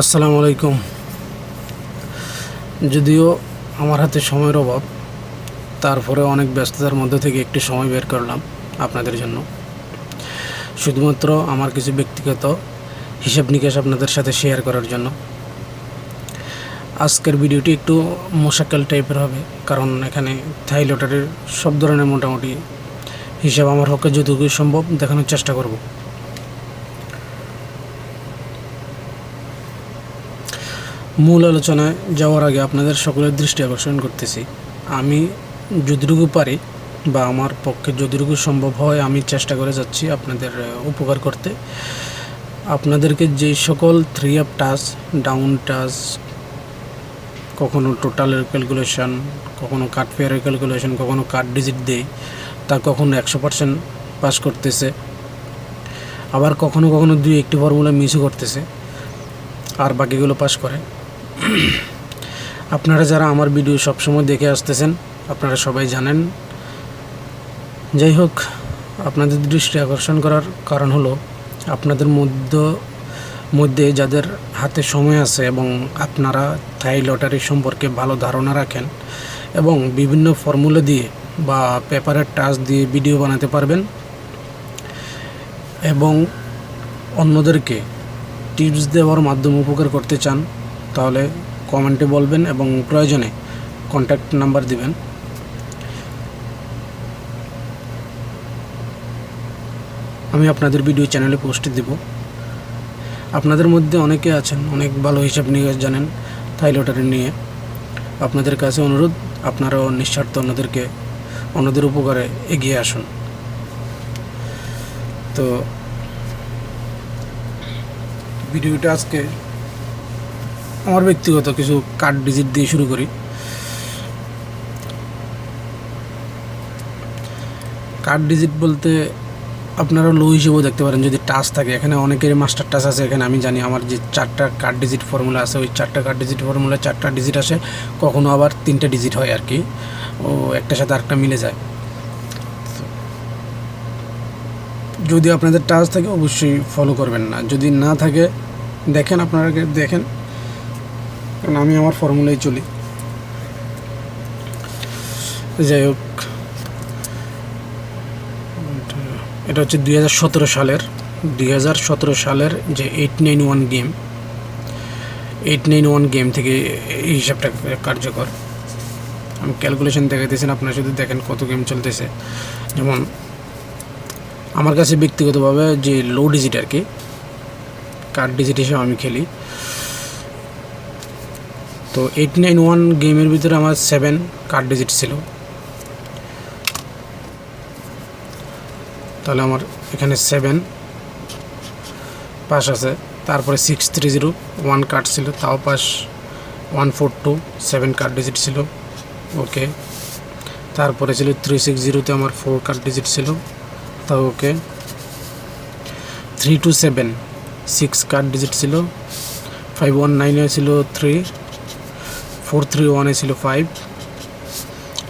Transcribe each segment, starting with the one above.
আসসালামু আলাইকুম। যদিও আমার হাতে সময়ের অভাব তারপরে অনেক ব্যস্ততার মধ্যে থেকে একটু সময় বের করলাম আপনাদের জন্য। শুধুমাত্র আমার কিছু ব্যক্তিগত হিসাব নিকাশ আপনাদের সাথে শেয়ার করার জন্য। আজকের ভিডিওটি একটু মোশাক্কাল টাইপের হবে, কারণ এখানে থাই লটারির সব ধরনের মোটামুটি হিসাব আমার পক্ষে যতটুকু সম্ভব দেখানোর চেষ্টা করব। মূল আলোচনায় যাওয়ার আগে আপনাদের সকলের দৃষ্টি আকর্ষণ করতেছি। আমি যতটুকু পারি বা আমার পক্ষে যতটুকু সম্ভব হয়, আমি চেষ্টা করে যাচ্ছি আপনাদের উপকার করতে। আপনাদেরকে যে সকল three up touch down touch কখনো টোটালের ক্যালকুলেশন কখনো কাট পেয়ারের ক্যালকুলেশন কখনো কাট ডিজিট দেয় তা কখনো একশো পার্সেন্ট পাস করতেছে। আবার কখনো কখনো দুই একটি ফর্মুলা মিসও করতেছে, আর বাকিগুলো পাস করে। আপনারা যারা আমার ভিডিও সবসময় দেখে আসতেছেন, আপনারা সবাই জানেন। যাই হোক আপনাদের দৃষ্টি আকর্ষণ করার কারণ হলো, আপনাদের মধ্য, মধ্যে যাদের হাতে সময় আছে এবং আপনারা থাই লটারি সম্পর্কে ভালো ধারণা রাখেন এবং বিভিন্ন ফর্মুলা দিয়ে বা পেপারের টাচ দিয়ে ভিডিও বানাতে পারবেন এবং অন্যদেরকে টিপস দেওয়ার মাধ্যমে উপকার করতে চান, তাহলে কমেন্টে বলবেন এবং প্রয়োজনে কন্ট্যাক্ট নাম্বার দিবেন। আমি আপনাদের ভিডিও চ্যানেলে পোস্ট দেব। আপনাদের মধ্যে অনেকে আছেন, অনেক ভালো হিসাব নিকাশ জানেন থাই লটারি নিয়ে। আপনাদের কাছে অনুরোধ আপনারাও নিঃস্বার্থ অন্যদেরকে, অন্যদের উপকারে এগিয়ে আসুন। তো ভিডিওটা আজকে আমার ব্যক্তিগত কিছু কার্ড ডিজিট দিয়ে শুরু করি। কার্ড ডিজিট বলতে আপনারা লো হিসেবেও দেখতে পারেন, যদি টাচ থাকে। এখানে অনেকেরই মাস্টার টাচ আছে, এখানে আমি জানি আমার যে চারটা কার্ড ডিজিট ফর্মুলা আছে, ওই চারটা কার্ড ডিজিট ফর্মুলা চারটা ডিজিট আসে, কখনো আবার তিনটে ডিজিট হয় আর কি। ও, একটার সাথে আরেকটা মিলে যায়। যদি আপনাদের টাচ থাকে, অবশ্যই ফলো করবেন না। যদি না থাকে, দেখেন, আপনারা দেখেন। কারণ আমি আমার ফর্মুলায় চলি। যাই হোক। এটা হচ্ছে দুই হাজার সতেরো সালের, দুই হাজার সতেরো সালের যে eight nine one game eight nine one game থেকে এই হিসাবটা কার্যকর। আমি ক্যালকুলেশন দেখাইতেছেন আপনারা শুধু দেখেন কত গেম চলতেছে। যেমন, আমার কাছে ব্যক্তিগতভাবে যে লো ডিজিট আর কি কার্ড ডিজিট হিসেবে আমি খেলি। তো এইট নাইন ওয়ান গেমের ভিতরে আমার সেভেন কার্ড ডিজিট ছিল। তাহলে আমার এখানে সেভেন পাস আছে। তারপরে six three zero one card ছিল, তাও pass one four two seven card digit ছিল। ওকে তারপরে ছিল থ্রি সিক্স জিরোতে আমার ফোর কার্ড ডিজিট ছিল। তাও okay three two seven six card digit ছিল। ফাইভ ওয়ান নাইনে ছিল থ্রি ফোর থ্রি ওয়ানে ছিল ফাইভ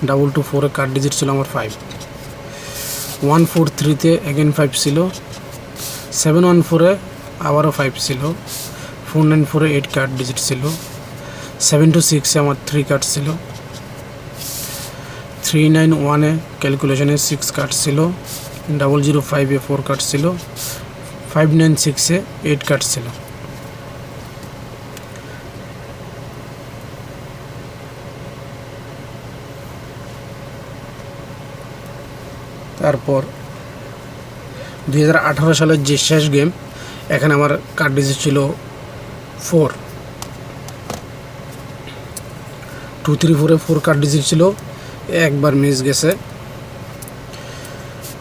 ডাবল টু ফোরে কার্ড ডিজিট ছিল আমার ফাইভ ওয়ান ফোর থ্রিতে এগেন ফাইভ ছিল সেভেন ওয়ান ফোরে আবারও ফাইভ ছিল ফোর নাইন ফোরে এইট কার্ড ডিজিট ছিল সেভেন টু সিক্সে আমার থ্রি কার্ড ছিল থ্রি নাইন ওয়ানে ক্যালকুলেশনে সিক্স কার্ড ছিল ডাবল জিরো ফাইভে ফোর কার্ড ছিল ফাইভ নাইন সিক্সে এইট কার্ড ছিল। তারপর দুই হাজার আঠারো সালের যে শেষ গেম, এখানে আমার কার্ড ডিজিট ছিল ফোর টু থ্রি ফোরে ফোর কার্ড ডিজিট ছিল, একবার মিস গেছে।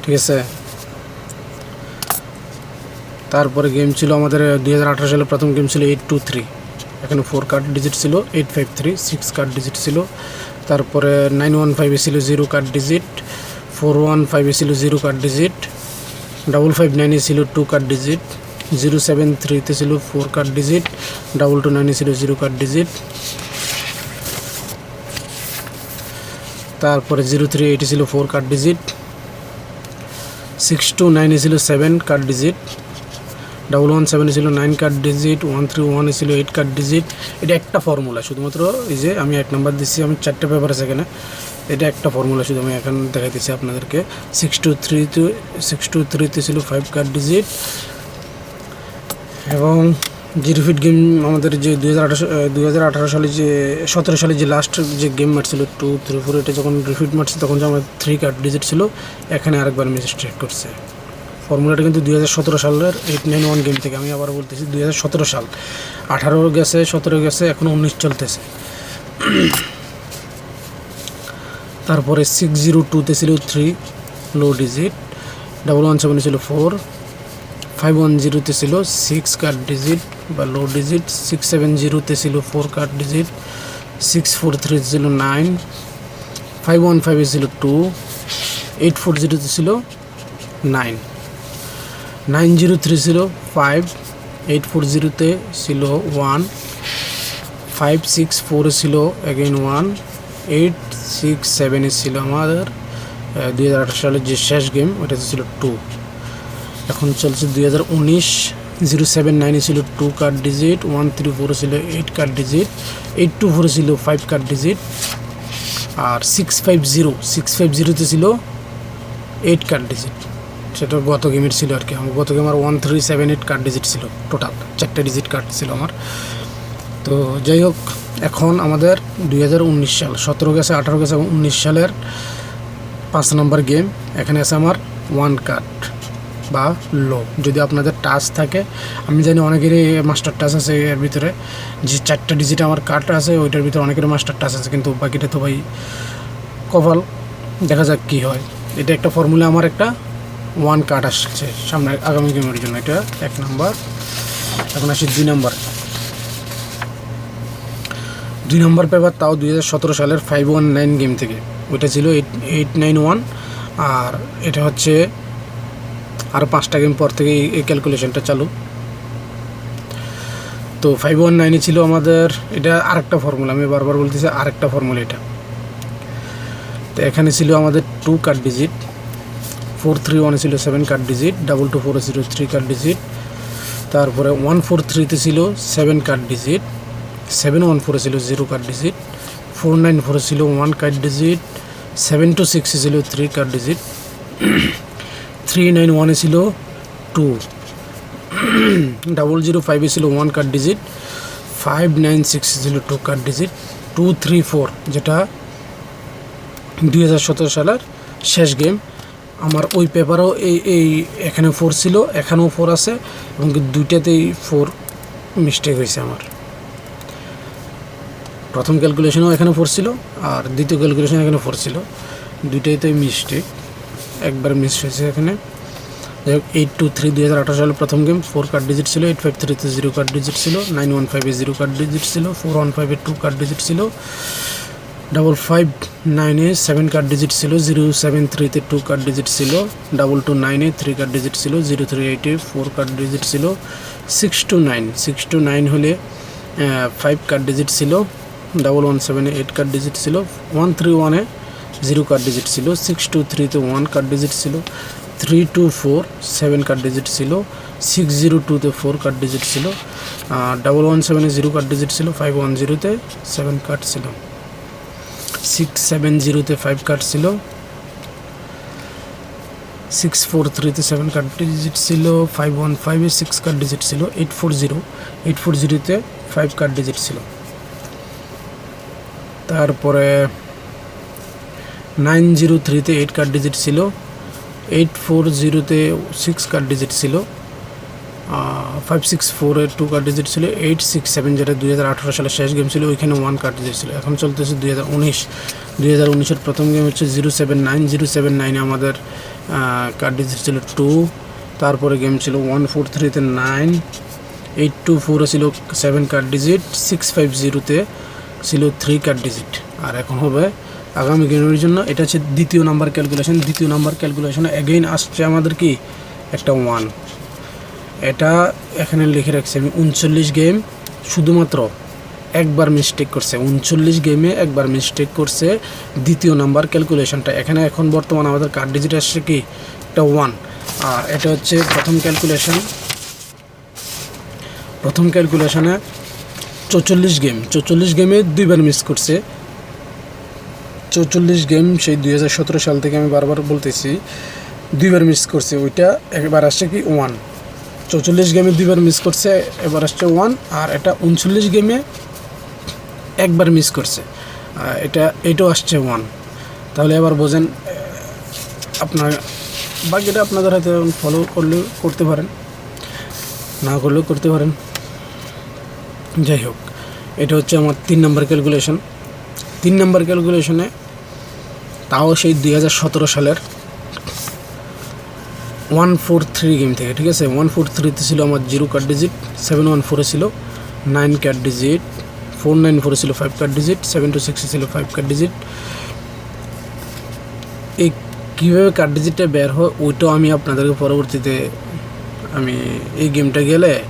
ঠিক আছে? তারপরে গেম ছিল আমাদের দুই হাজার আঠারো সালে প্রথম গেম ছিল এইট টু থ্রি এখানে ফোর কার্ড ডিজিট ছিল eight five three six card digit ছিল। তারপরে নাইন ওয়ান ফাইভে ছিল zero card digit four one ফাইভে ছিল zero card digit double five নাইনে ছিল two card digit zero seven থ্রিতে ছিল four card digit double two নাইনে ছিল জিরো কার্ড ডিজিট তারপরে জিরো থ্রি এইটে ছিল four card digit six two নাইনে ছিল seven card digit double one সেভেনে ছিল nine card digit one three ওয়ানে ছিল এইট কার্ড ডিজিট এটা একটা ফর্মুলা শুধুমাত্র এই যে আমি এক নাম্বার দিচ্ছি, আমি চারটে পেপার আছে এখানে। এটা একটা ফর্মুলা শুধু আমি এখন দেখাইতেছি আপনাদেরকে। Six two three two six two থ্রিতে ছিল ফাইভ কার্ড ডিজিট এবং জিরো ফিট গেম আমাদের যে দুই হাজার আঠারো দুই হাজার সালে যে, সতেরো সালে যে লাস্ট যে গেম মারছিল টু থ্রি ফোর এটা যখন রিফিট মারছে তখন যে আমার থ্রি কার্ড ডিজিট ছিল, এখানে আরেকবার মিস্টেক করছে। ফর্মুলাটা কিন্তু দুই হাজার সতেরো সালের এইট নাইন ওয়ান গেম থেকে। আমি আবার বলতেছি, দুই হাজার সতেরো সাল। আঠারো গেছে, সতেরো গেছে, এখন উনিশ চলতেছে। তারপরে সিক্স জিরো টুতে ছিল three low digit double one সেভেনে ছিল ফোর ফাইভ ওয়ান জিরোতে ছিল সিক্স কার্ড ডিজিট বা লো ডিজিট সিক্স সেভেন জিরোতে ছিল four card digit six four three ছিল নাইন ফাইভ ওয়ান ফাইভে ছিল টু এইট ফোর জিরোতে ছিল নাইন নাইন জিরো থ্রি ছিল ফাইভ এইট ফোর জিরোতে ছিল ওয়ান ফাইভ সিক্স ফোরে ছিল অ্যাগেন ওয়ান এইট সিক্স সেভেনে ছিল আমাদের দুই হাজার আঠারো সালের যে শেষ গেম ওটাতে ছিল টু এখন চলছে দুই হাজার উনিশ জিরো সেভেন নাইনে ছিল two card digit one three ফোরে ছিল eight card digit eight two ফোরে ছিল ফাইভ কার্ড ডিজিট আর six five zero six five জিরোতে ছিল এইট কার্ড ডিজিট সেটা গত গেমের ছিল আর কি। আমার গত গেম আর one three seven eight card digit ছিল টোটাল চারটে ডিজিট কার্ড ছিল আমার। তো যাই হোক, এখন আমাদের দুই হাজার উনিশ সাল, সতেরো গেছে, আঠারো গেছে উনিশ সালের পাঁচ নম্বর গেম, এখানে আছে আমার ওয়ান কার্ড বা লো যদি আপনাদের টাচ থাকে, আমি জানি অনেকেরই মাস্টার টাচ আছে এর ভিতরে, যে চারটা ডিজিট আমার কার্ড আছে, ওইটার ভিতরে অনেকের মাস্টার টাচ আছে, কিন্তু বাকিটা তো ভাই কপাল, দেখা যাক কী হয়। এটা একটা ফর্মুলা আমার একটা ওয়ান কার্ড আসছে সামনে আগামী গেমের জন্য, এটা এক নাম্বার। এখন আসি দুই নাম্বার। দুই নম্বর পেপার তাও দুই হাজার সতেরো সালের ফাইভ ওয়ান নাইন গেম থেকে। ওইটা ছিল এইট এইট নাইন ওয়ান আর এটা হচ্ছে আরও পাঁচটা গেম পর থেকে এই- ক্যালকুলেশনটা চালু। তো ফাইভ ওয়ান নাইনে ছিল আমাদের, এটা আরেকটা ফর্মুলা আমি বারবার বলতেছি আরেকটা ফর্মুলা এটা। তো এখানে ছিল আমাদের two card digit four three ওয়ানে ছিল seven card digit double two ফোরে ছিল থ্রি কার্ড ডিজিট তারপরে ওয়ান ফোর থ্রিতে ছিল seven card digit seven one ফোরে ছিল zero card digit four nine ফোরে ছিল one card digit seven two সিক্সে ছিল three card digit three nine ওয়ানে ছিল টু ডাবল জিরো ফাইভে ছিল one card digit five nine সিক্সে ছিল two card digit two three four যেটা দুই হাজার সতেরো সালের শেষ গেম আমার ওই পেপারও এই এই এখানে ফোর ছিল, এখানেও ফোর আছে, এবং দুইটাতেই ফোর মিস্টেক হয়েছে আমার। প্রথম ক্যালকুলেশনও এখানে ফোর ছিল, আর দ্বিতীয় ক্যালকুলেশন এখানে ফোর ছিল। দুইটাইতেই মিস্টেক একবার মিস হয়েছে এখানে। যাই হোক এইট টু থ্রি দুই হাজার আঠারো সালে প্রথম গেম ফোর কার্ড ডিজিট ছিল এইট ফাইভ থ্রিতে জিরো কার্ড ডিজিট ছিল নাইন ওয়ান ফাইভে জিরো কার্ড ডিজিট ছিল ফোর ওয়ান ফাইভে টু কার্ড ডিজিট ছিল ডাবল ফাইভ নাইনে সেভেন কার্ড ডিজিট ছিল জিরো সেভেন থ্রিতে টু কার্ড ডিজিট ছিল ডাবল টু নাইনে থ্রি কার্ড ডিজিট ছিল জিরো থ্রি এইটে ফোর কার্ড ডিজিট ছিল six two nine six two nine হলে ফাইভ কার্ড ডিজিট ছিল ডাবল ওয়ান সেভেনে এইট কার্ড ডিজিট ছিল ওয়ান থ্রি ওয়ানে জিরো কার্ড ডিজিট ছিল সিক্স টু থ্রিতে ওয়ান কার্ড ডিজিট ছিল three two four seven card digit ছিল সিক্স জিরো টুতে ফোর কার্ড ডিজিট ছিল ডাবল ওয়ান সেভেনে জিরো কার্ড ডিজিট ছিল ফাইভ ওয়ান জিরোতে সেভেন কার্ড ছিল সিক্স সেভেন জিরোতে ফাইভ কার্ড ছিল সিক্স ফোর থ্রিতে সেভেন কার্ড ডিজিট ছিল ফাইভ ওয়ান ফাইভে সিক্স কার্ড ডিজিট ছিল eight four zero eight four জিরোতে ফাইভ কার্ড ডিজিট ছিল। তারপরে নাইন জিরো থ্রিতে এইট কার্ড ডিজিট ছিল এইট ফোর জিরোতে সিক্স কার্ড ডিজিট ছিল ফাইভ সিক্স ফোরে টু কার্ড ডিজিট ছিল এইট সিক্স সেভেন যেটা দুই হাজার আঠারো সালের শেষ গেম ছিল, ওইখানে ওয়ান কার্ড ডিজিট ছিল। এখন চলতেছে দুই হাজার উনিশ। দুই হাজার উনিশের প্রথম গেম হচ্ছে zero seven nine zero seven নাইনে আমাদের কার্ড ডিজিট ছিল টু তারপরে গেম ছিল ওয়ান ফোর থ্রিতে নাইন এইট টু ফোরে ছিল seven card digit six five জিরোতে ছিল থ্রি কার্ড ডিজিট আর এখন হবে আগামী গেমের জন্য, এটা হচ্ছে দ্বিতীয় নাম্বার ক্যালকুলেশন দ্বিতীয় নাম্বার ক্যালকুলেশনে এগেইন আসছে আমাদের কি? একটা ওয়ান এটা এখানে লিখে রাখছি আমি, উনচল্লিশ গেম শুধুমাত্র একবার মিস্টেক করছে। উনচল্লিশ গেমে একবার মিস্টেক করছে দ্বিতীয় নাম্বার ক্যালকুলেশনটা এখানে এখন বর্তমান আমাদের কার্ড ডিজিট আসছে কি? একটা ওয়ান আর এটা হচ্ছে প্রথম ক্যালকুলেশন প্রথম ক্যালকুলেশনে চৌচল্লিশ গেম, চৌচল্লিশ গেমে দুইবার মিস করছে। চৌচল্লিশ গেম সেই দুই হাজার সতেরো সাল থেকে আমি বারবার বলতেছি, দুইবার মিস করছে, ওইটা একবার আসছে কি ওয়ান চৌচল্লিশ গেমে দুইবার মিস করছে, এবার আসছে ওয়ান আর এটা উনচল্লিশ গেমে একবার মিস করছে। এটা, এটাও আসছে ওয়ান তাহলে এবার বোঝেন আপনার বাকিটা আপনাদের হাতে ফলো করলে করতে পারেন, না করলেও করতে পারেন। যাই হোক এটা হচ্ছে আমার তিন নম্বর ক্যালকুলেশন তিন নম্বর ক্যালকুলেশনে তাও সেই দুই হাজার সতেরো সালের ওয়ান ফোর থ্রি গেম থেকে, ঠিক আছে? ওয়ান ফোর থ্রিতে ছিল আমার zero card digit seven one ফোরে ছিল nine card digit four nine ফোরে ছিল five card digit seven two সিক্সে ছিল ফাইভ কার্ড ডিজিট এই কীভাবে কার্ড ডিজিটটা বের হয়, ওইটাও আমি আপনাদেরকে পরবর্তীতে আমি এই গেমটা গেলে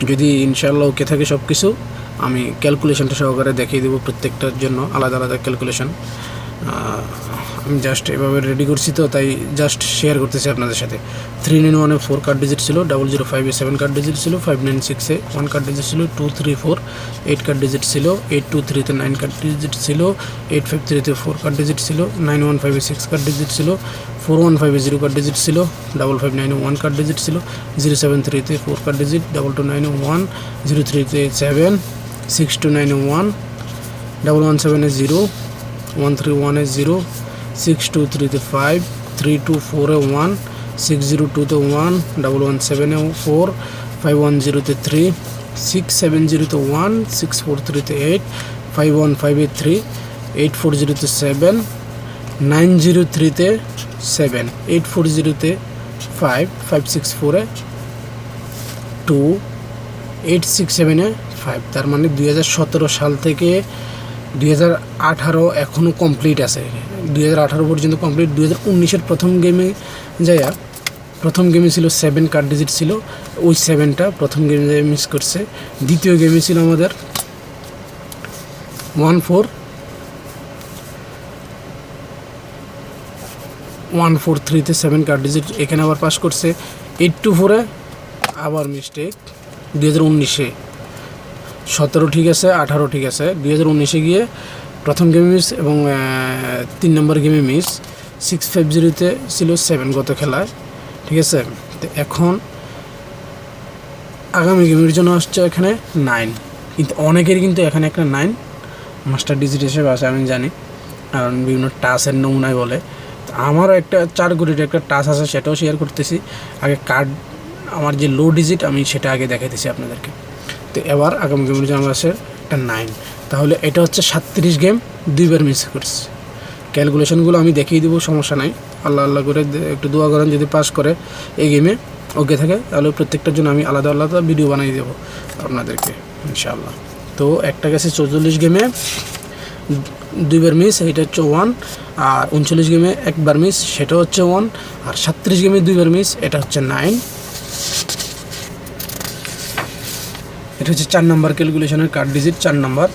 যদি ইনশাল্লাহ ওকে থাকে সব কিছু আমি ক্যালকুলেশনটা সহকারে দেখিয়ে দেবো প্রত্যেকটার জন্য, আলাদা আলাদা ক্যালকুলেশন আমি জাস্ট এভাবে রেডি করছি তো, তাই জাস্ট শেয়ার করতেছি আপনাদের সাথে। থ্রি নাইন ওয়ানে ফোর কার্ড ডিজিট ছিল ডাবল জিরো ফাইভে সেভেন কার্ড ডিজিট ছিল ফাইভ নাইন সিক্সে ওয়ান কার্ড ডিজিট ছিল two three four eight card digit ছিল এইট টু থ্রিতে নাইন কার্ড ডিজিট ছিল এইট ফাইভ থ্রিতে ফোর কার্ড ডিজিট ছিল নাইন ওয়ান ফাইভে সিক্স কার্ড ডিজিট ছিল ফোর ওয়ান ফাইভে জিরো কার্ড ডিজিট ছিল ডাবল ফাইভ নাইনে ওয়ান কার্ড ডিজিট ছিল জিরো সেভেন থ্রিতে four card digit double two নাইনে ওয়ান জিরো থ্রিতে সেভেন সিক্স টু নাইনে ওয়ান ডাবল ওয়ান সেভেনে জিরো ওয়ান থ্রি ওয়ানে zero six two five three two one six zero টুতে one one সেভেনে four five one three six seven জিরোতে one six four থ্রিতে eight five one three eight four seven nine zero থ্রিতে seven eight four জিরোতে five five six ফোরে two eight six সেভেনে five তার মানে দুই হাজার সতেরো সাল থেকে দুই হাজার আঠারো এখনও কমপ্লিট আছে। দুই হাজার আঠারো পর্যন্ত কমপ্লিট দুই হাজার উনিশের প্রথম গেমে যাইয়া, প্রথম গেমে ছিল সেভেন কার্ড ডিজিট ছিল। ওই সেভেনটা প্রথম গেমে মিস করছে। দ্বিতীয় গেমে ছিল আমাদের ওয়ান ফোর ওয়ান ফোর থ্রিতে সেভেন কার্ড ডিজিট এখানে আবার পাস করছে। এইট টু ফোরে আবার মিস্টেক দুই হাজার উনিশে। সতেরো ঠিক আছে, আঠারো ঠিক আছে। দুই হাজার উনিশে গিয়ে প্রথম গেমে মিস এবং তিন নম্বর গেমে মিস সিক্স ফাইভ জিরোতে ছিল সেভেন গত খেলায়, ঠিক আছে? তো এখন আগামী গেমের জন্য আসছে এখানে নাইন কিন্তু অনেকের কিন্তু এখানে একটা নাইন মাস্টার ডিজিট হিসেবে আছে, আমি জানি। কারণ বিভিন্ন টাচের নমুনায় বলে। আমারও একটা চার কোটির একটা টাচ আছে, সেটাও শেয়ার করতেছি। আগে কার্ড আমার যে লো ডিজিট আমি সেটা আগে দেখাইতেছি আপনাদেরকে। তো এবার আগামী গেমের জন্য আছে একটা নাইন তাহলে এটা হচ্ছে সাতত্রিশ গেম দুইবার মিস করছে। ক্যালকুলেশনগুলো আমি দেখিয়ে দেবো, সমস্যা নাই। আল্লাহ আল্লাহ করে একটু দোয়া করেন, যদি পাস করে এই গেমে ওকে থাকে, তাহলে প্রত্যেকটার জন্য আমি আলাদা আলাদা ভিডিও বানিয়ে দেবো আপনাদেরকে, ইনশাআল্লাহ। তো একটা গেছে চৌচল্লিশ গেমে দুইবার মিস এটা হচ্ছে ওয়ান আর উনচল্লিশ গেমে একবার মিস সেটা হচ্ছে ওয়ান আর সাতত্রিশ গেমে দুইবার মিস এটা হচ্ছে নাইন এটা হচ্ছে চার নাম্বার ক্যালকুলেশনের কার্ড ডিজিট, চার নাম্বার।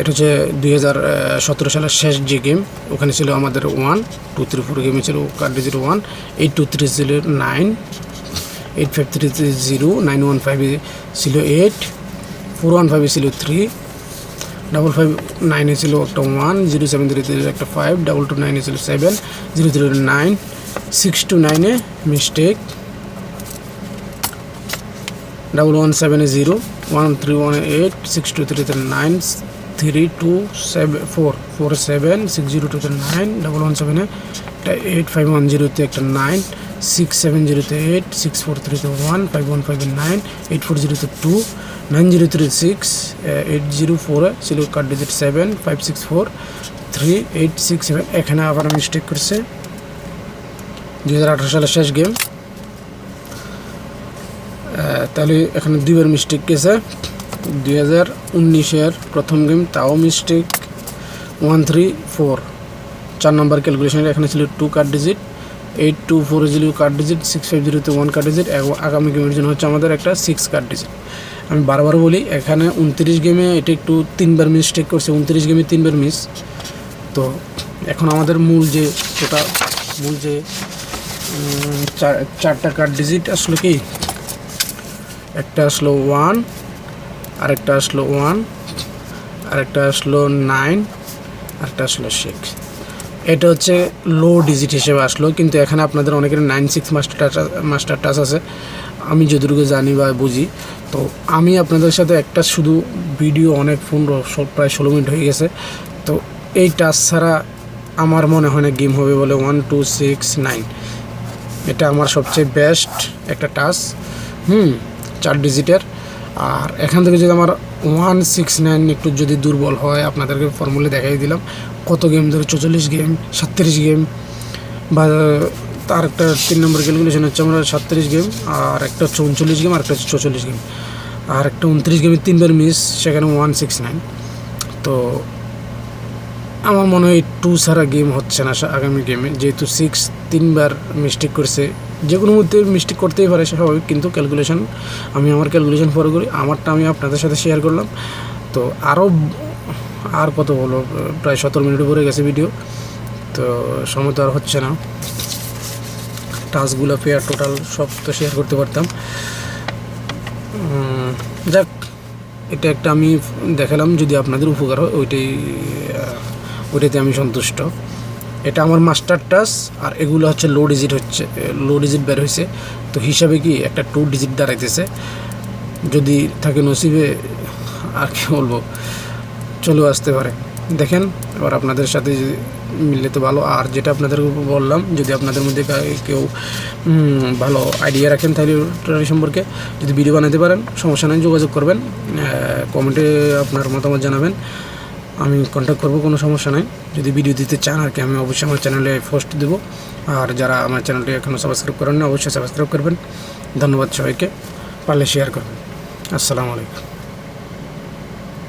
এটা হচ্ছে দুই হাজার সতেরো সালের শেষ যে গেম, ওখানে ছিল আমাদের ওয়ান, টু, থ্রি, ফোর গেমে ছিল card digit one, eight, two, three ছিল nine, eight, five, three zero, nine, one, ফাইভে ছিল এইট, ফোর, ওয়ান, ফাইভে ছিল থ্রি, ডাবল ফাইভ, নাইনে ছিল একটা one, zero, seven, three three একটা ফাইভ, ডাবল টু নাইনে ছিল seven, zero three nine, six two নাইনে মিস্টেক। ডাবল ওয়ান সেভেনে zero one three one eight six two থ্রিতে nine three two seven four four seven six zero two টুতে nine double one সেভেনে একটা eight five one জিরোতে একটা nine six seven জিরোতে eight six four থ্রিতে one five one ফাইভে nine eight four জিরোতে two nine zero three six eight zero ফোরে ছিল card digit seven five six four three eight six seven এখানে আবার মিস্টেক করছে দুই হাজার আঠারো সালের শেষ গেম তাহলে এখানে দুইবার মিস্টেক গেছে দুই হাজার উনিশের প্রথম গেম তাও মিস্টেক ওয়ান থ্রি ফোর চার নম্বর ক্যালকুলেশনের এখানে ছিল two card digit eight two four zero card digit six five জিরোতে ওয়ান কার্ড ডিজিট এবং আগামী গেমের জন্য হচ্ছে আমাদের একটা সিক্স কার্ড ডিজিট আমি বারবার বলি, এখানে উনত্রিশ গেমে এটা একটু তিনবার মিস্টেক করছে। উনত্রিশ গেমে তিনবার মিস তো এখন আমাদের মূল যে ওটা, মূল যে চারটা কার্ড ডিজিট আসলে কি? একটা আসলো ওয়ান আরেকটা আসলো ওয়ান আরেকটা আসলো নাইন আরেকটা আসলো সিক্স এটা হচ্ছে লো ডিজিট হিসেবে আসলো, কিন্তু এখানে আপনাদের অনেকের nine six master touch master touch আছে। আমি যতটুকু জানি বা বুঝি, তো আমি আপনাদের সাথে একটা শুধু ভিডিও অনেক ফোন প্রায় ষোলো মিনিট হয়ে গেছে। তো এই টাচ ছাড়া আমার মনে হয় না গেম হবে বলে ওয়ান টু সিক্স নাইন এটা আমার সবচেয়ে বেস্ট একটা টাচ হুম। চার ডিজিটের। আর এখান থেকে যদি আমার ওয়ান সিক্স নাইন একটু যদি দুর্বল হয়, আপনাদেরকে ফর্মুলে দেখাই দিলাম। কত গেম ধরে? চৌচল্লিশ গেম সাতত্রিশ গেম বা তার একটা তিন নম্বর ক্যালকুলেশন হচ্ছে আমরা সাতত্রিশ গেম আর একটা হচ্ছে উনচল্লিশ গেম আর একটা হচ্ছে চৌচল্লিশ গেম আর একটা উনত্রিশ গেমে তিনবার মিস সেখানে ওয়ান সিক্স নাইন তো আমার মনে হয় টু ছাড়া গেম হচ্ছে না আগামী গেমে যেহেতু সিক্স তিনবার মিস্টেক করছে যে কোনো মধ্যে মিস্টেক করতেই পারে স্বাভাবিক। কিন্তু ক্যালকুলেশন আমি আমার ক্যালকুলেশন ফলো করি, আমারটা আমি আপনাদের সাথে শেয়ার করলাম। তো আরও আর কত বলো প্রায় সতেরো মিনিট পরে গেছে ভিডিও তো সময় তো আর হচ্ছে না। টাস্কগুলো পেয়ার টোটাল সব তো শেয়ার করতে পারতাম। যাক, এটা একটা আমি দেখালাম, যদি আপনাদের উপকার হয়, ওইটাই ওইটাতে আমি সন্তুষ্ট। এটা আমার মাস্টার টাচ আর এগুলো হচ্ছে লো ডিজিট হচ্ছে লো ডিজিট বের হয়েছে তো হিসাবে কি একটা টু ডিজিট দাঁড়াইতেছে? যদি থাকে নসিবে, আর কি বলব? চলেও আসতে পারে। দেখেন, এবার আপনাদের সাথে মিললে তো ভালো। আর যেটা আপনাদের বললাম, যদি আপনাদের মধ্যে কেউ ভালো আইডিয়া রাখেন তাহলে সম্পর্কে, যদি ভিডিও বানাতে পারেন, সমস্যা নেই, যোগাযোগ করবেন। কমেন্টে আপনার মতামত জানাবেন। আমি কন্ট্যাক্ট করব, কোনো সমস্যা নাই। যদি ভিডিও দিতে চান আর কি, আমি অবশ্যই আমার চ্যানেলে পোস্ট দেবো। আর যারা আমার চ্যানেলটি এখনও সাবস্ক্রাইব করেন না অবশ্যই সাবস্ক্রাইব করবেন। ধন্যবাদ সবাইকে, পারলে শেয়ার করবেন। আসসালামু আলাইকুম।